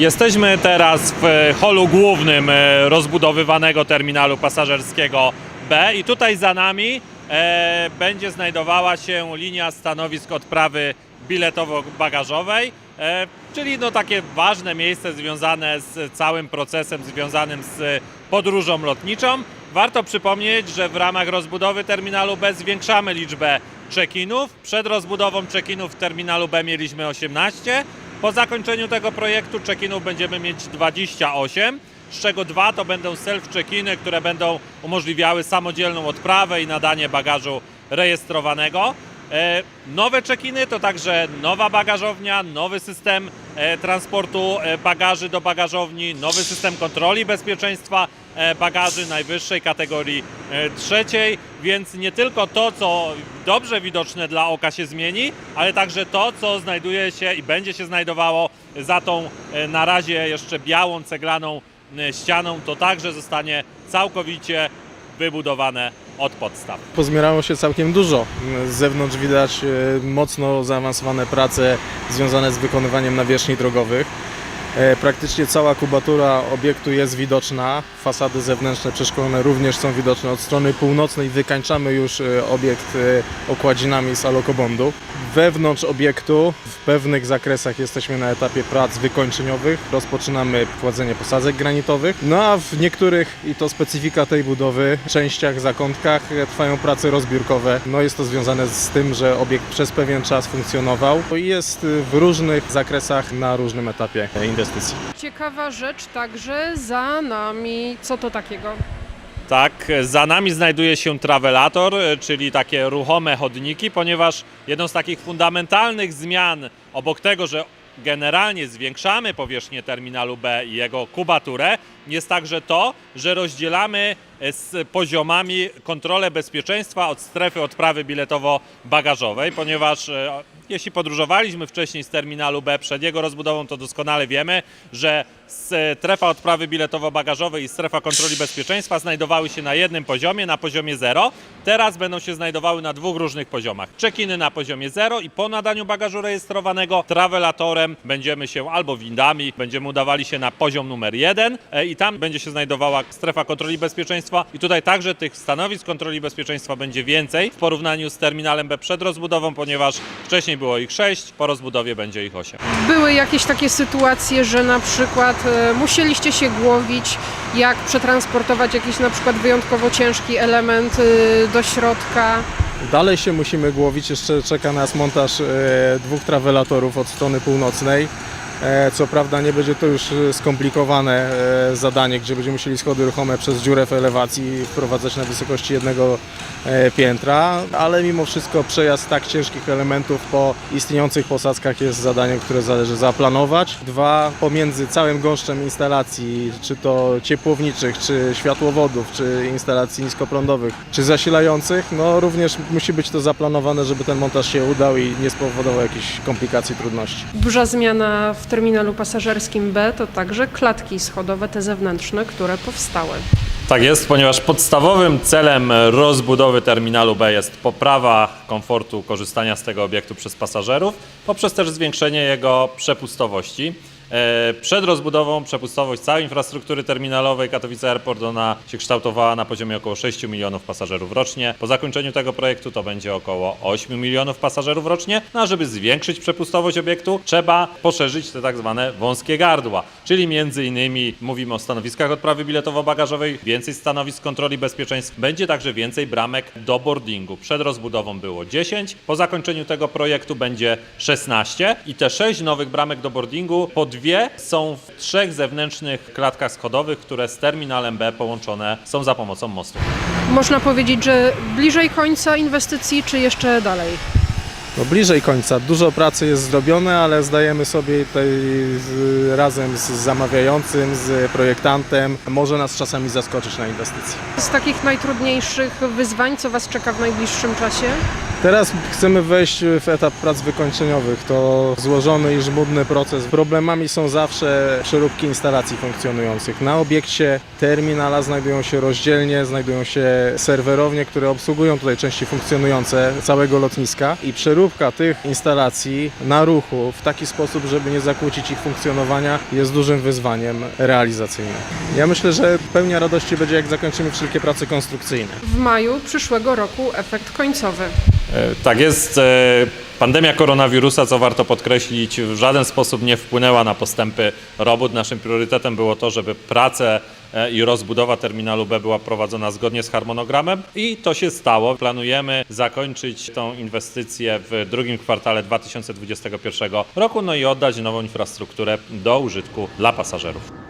Jesteśmy teraz w e, holu głównym e, rozbudowywanego terminalu pasażerskiego B i tutaj za nami e, będzie znajdowała się linia stanowisk odprawy biletowo-bagażowej, czyli no takie ważne miejsce związane z całym procesem związanym z podróżą lotniczą. Warto przypomnieć, że w ramach rozbudowy terminalu B zwiększamy liczbę check-inów. Przed rozbudową check-inów w terminalu B mieliśmy 18. Po zakończeniu tego projektu check-inów będziemy mieć 28, z czego dwa to będą self-check-iny, które będą umożliwiały samodzielną odprawę i nadanie bagażu rejestrowanego. E, Nowe check-iny to także nowa bagażownia, nowy system e, transportu e, bagaży do bagażowni, nowy system kontroli bezpieczeństwa bagaży najwyższej kategorii trzeciej, więc nie tylko to, co dobrze widoczne dla oka się zmieni, ale także to, co znajduje się i będzie się znajdowało za tą na razie jeszcze białą ceglaną ścianą, to także zostanie całkowicie wybudowane od podstaw. Pozmierało się całkiem dużo. Z zewnątrz widać e, mocno zaawansowane prace związane z wykonywaniem nawierzchni drogowych. E, Praktycznie cała kubatura obiektu jest widoczna. Fasady zewnętrzne przeszkolone również są widoczne. Od strony północnej wykańczamy już e, obiekt e, okładzinami z alokobondu. Wewnątrz obiektu w pewnych zakresach jesteśmy na etapie prac wykończeniowych. Rozpoczynamy kładzenie posadzek granitowych. No a w niektórych, i to specyfika tej budowy, częściach, zakątkach trwają prace rozbiórkowe. No jest to związane z tym, że obiekt przez pewien czas funkcjonował i jest w różnych zakresach na różnym etapie inwestycji. Ciekawa rzecz także za nami. Co to takiego? Tak, za nami znajduje się travelator, e, czyli takie ruchome chodniki, ponieważ jedną z takich fundamentalnych zmian obok tego, że generalnie zwiększamy powierzchnię terminalu B i jego kubaturę, jest także to, że rozdzielamy e, z poziomami kontrolę bezpieczeństwa od strefy odprawy biletowo-bagażowej, ponieważ e, jeśli podróżowaliśmy wcześniej z terminalu B przed jego rozbudową, to doskonale wiemy, że strefa odprawy biletowo-bagażowej i strefa kontroli bezpieczeństwa znajdowały się na jednym poziomie, na poziomie 0. Teraz będą się znajdowały na dwóch różnych poziomach. Check-iny na poziomie 0 i po nadaniu bagażu rejestrowanego travelatorem będziemy się albo windami, będziemy udawali się na poziom numer 1 i tam będzie się znajdowała strefa kontroli bezpieczeństwa i tutaj także tych stanowisk kontroli bezpieczeństwa będzie więcej w porównaniu z terminalem B przed rozbudową, ponieważ wcześniej było ich 6, po rozbudowie będzie ich 8. Były jakieś takie sytuacje, że na przykład e, musieliście się głowić, jak przetransportować jakiś na przykład wyjątkowo ciężki element e, do środka. Dalej się musimy głowić, jeszcze czeka nas montaż e, dwóch trawelatorów od strony północnej. E, Co prawda nie będzie to już e, skomplikowane e, zadanie, gdzie będziemy musieli schody ruchome przez dziurę w elewacji wprowadzać na wysokości jednego piętra, ale mimo wszystko przejazd tak ciężkich elementów po istniejących posadzkach jest zadaniem, które zależy zaplanować. Dwa, pomiędzy całym gąszczem instalacji, czy to ciepłowniczych, czy światłowodów, czy instalacji niskoprądowych, czy zasilających, no również musi być to zaplanowane, żeby ten montaż się udał i nie spowodował jakichś komplikacji, trudności. Duża zmiana w terminalu pasażerskim B to także klatki schodowe, te zewnętrzne, które powstały. Tak jest, ponieważ podstawowym celem rozbudowy terminalu B jest poprawa komfortu korzystania z tego obiektu przez pasażerów, poprzez też zwiększenie jego przepustowości. E, Przed rozbudową przepustowość całej infrastruktury terminalowej Katowice Airport ona się kształtowała na poziomie około 6 milionów pasażerów rocznie. Po zakończeniu tego projektu to będzie około 8 milionów pasażerów rocznie. No a żeby zwiększyć przepustowość obiektu, trzeba poszerzyć te tak zwane wąskie gardła, czyli między innymi mówimy o stanowiskach odprawy biletowo-bagażowej, więcej stanowisk kontroli bezpieczeństwa, będzie także więcej bramek do boardingu. Przed rozbudową było 10, po zakończeniu tego projektu będzie 16 i te 6 nowych bramek do boardingu, po dwie są w trzech zewnętrznych klatkach schodowych, które z terminalem B połączone są za pomocą mostu. Można powiedzieć, że bliżej końca inwestycji, czy jeszcze dalej? No bliżej końca. Dużo pracy jest zrobione, ale zdajemy sobie tutaj z, razem z zamawiającym, z projektantem, może nas czasami zaskoczyć na inwestycji. Z takich najtrudniejszych wyzwań, co Was czeka w najbliższym czasie? Teraz chcemy wejść w etap prac wykończeniowych. To złożony i żmudny proces. Problemami są zawsze przeróbki instalacji funkcjonujących. Na obiekcie terminala znajdują się rozdzielnie, znajdują się serwerownie, które obsługują tutaj części funkcjonujące całego lotniska i przeróbka tych instalacji na ruchu w taki sposób, żeby nie zakłócić ich funkcjonowania jest dużym wyzwaniem realizacyjnym. Ja myślę, że pełnia radości będzie jak zakończymy wszelkie prace konstrukcyjne. W maju przyszłego roku efekt końcowy. E, Tak jest. e, Pandemia koronawirusa, co warto podkreślić, w żaden sposób nie wpłynęła na postępy robót. Naszym priorytetem było to, żeby prace e, i rozbudowa terminalu B była prowadzona zgodnie z harmonogramem i to się stało. Planujemy zakończyć tą inwestycję w drugim kwartale 2021 roku, no i oddać nową infrastrukturę do użytku dla pasażerów.